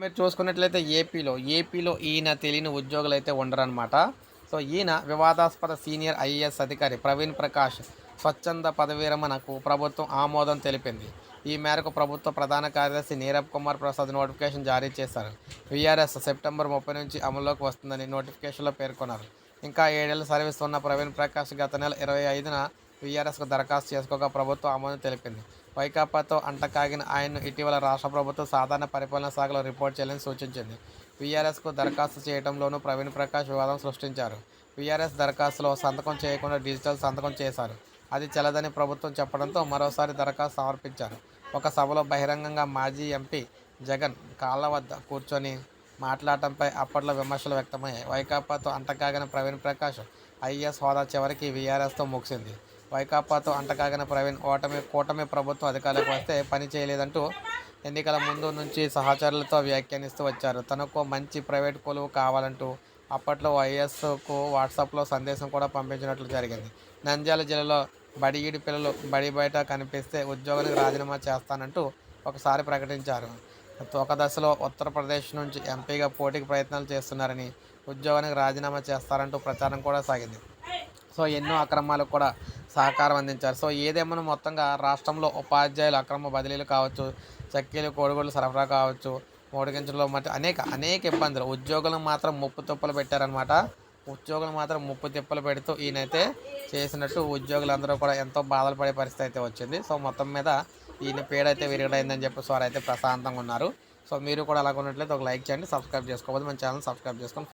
మీరు చూసుకున్నట్లయితే ఏపీలో ఏపీలో ఈయన తెలియని ఉద్యోగులు అయితే ఉండరనమాట సో ఈయన వివాదాస్పద సీనియర్ ఐఏఎస్ అధికారి ప్రవీణ్ ప్రకాష్ స్వచ్ఛంద పదవీరమణకు ప్రభుత్వం ఆమోదం తెలిపింది. ఈ మేరకు ప్రభుత్వ ప్రధాన కార్యదర్శి నీరబ్ కుమార్ ప్రసాద్ నోటిఫికేషన్ జారీ చేశారు. వీఆర్ఎస్ సెప్టెంబర్ ముప్పై నుంచి అమల్లోకి వస్తుందని నోటిఫికేషన్లో పేర్కొన్నారు. ఇంకా ఏడేళ్ళ సర్వీస్ ఉన్న ప్రవీణ్ ప్రకాష్ గత నెల ఇరవై ఐదున వీఆర్ఎస్కు దరఖాస్తు చేసుకోగా ప్రభుత్వం ఆమోదం తెలిపింది. వైకాపాతో అంటకాగిన ఆయన్ను ఇటీవల రాష్ట్ర ప్రభుత్వం సాధారణ పరిపాలన శాఖలో రిపోర్ట్ చేయాలని సూచించింది. వీఆర్ఎస్కు దరఖాస్తు చేయడంలోనూ ప్రవీణ్ ప్రకాష్ వివాదం సృష్టించారు. వీఆర్ఎస్ దరఖాస్తులో సంతకం చేయకుండా డిజిటల్ సంతకం చేశారు. అది చెల్లదని ప్రభుత్వం చెప్పడంతో మరోసారి దరఖాస్తు సమర్పించారు. ఒక సభలో బహిరంగంగా మాజీ ఎంపీ జగన్ కాళ్ళ వద్ద కూర్చొని మాట్లాడటంపై అప్పట్లో విమర్శలు వ్యక్తమయ్యాయి. వైకాపాతో అంటకాగిన ప్రవీణ్ ప్రకాష్ ఐఏఎస్ హోదా చివరికి వీఆర్ఎస్తో ముగిసింది. వైకాపాతో అంటకాగిన ప్రవీణ్ ఓటమి కూటమి ప్రభుత్వం అధికారులకు వస్తే పని చేయలేదంటూ ఎన్నికల ముందు నుంచి సహచరులతో వ్యాఖ్యానిస్తూ వచ్చారు. తనకు మంచి ప్రైవేట్ కొలువు కావాలంటూ అప్పట్లో వైఎస్కు వాట్సాప్లో సందేశం కూడా పంపించినట్లు జరిగింది. నంద్యాల జిల్లాలో బడిగిడి పిల్లలు బడి బయట కనిపిస్తే ఉద్యోగానికి రాజీనామా చేస్తానంటూ ఒకసారి ప్రకటించారు. ఒక దశలో ఉత్తరప్రదేశ్ నుంచి ఎంపీగా పోటీకి ప్రయత్నాలు చేస్తున్నారని ఉద్యోగానికి రాజీనామా చేస్తారంటూ ప్రచారం కూడా సాగింది. సో ఎన్నో అక్రమాలు కూడా సహకారం అందించారు. సో ఏదేమన్నా మొత్తంగా రాష్ట్రంలో ఉపాధ్యాయులు అక్రమ బదిలీలు కావచ్చు చక్కీలు కోడిగుళ్ళు సరఫరా కావచ్చు మోడిగించడంలో మట్టి అనేక అనేక ఇబ్బందులు. ఉద్యోగులను మాత్రం ముప్పు తిప్పలు పెట్టారనమాట ఉద్యోగులు మాత్రం ముప్పు తిప్పలు పెడుతూ ఈయనైతే చేసినట్టు ఉద్యోగులందరూ కూడా ఎంతో బాధలు పడే పరిస్థితి అయితే వచ్చింది. సో మొత్తం మీద ఈయన పేడైతే విరగడైందని చెప్పి వారు అయితే ప్రశాంతంగా ఉన్నారు. సో మీరు కూడా అలాగ ఉన్నట్లయితే ఒక లైక్ చేయండి సబ్స్క్రైబ్ చేసుకోవాలి మన ఛానల్ సబ్స్క్రైబ్ చేసుకోండి.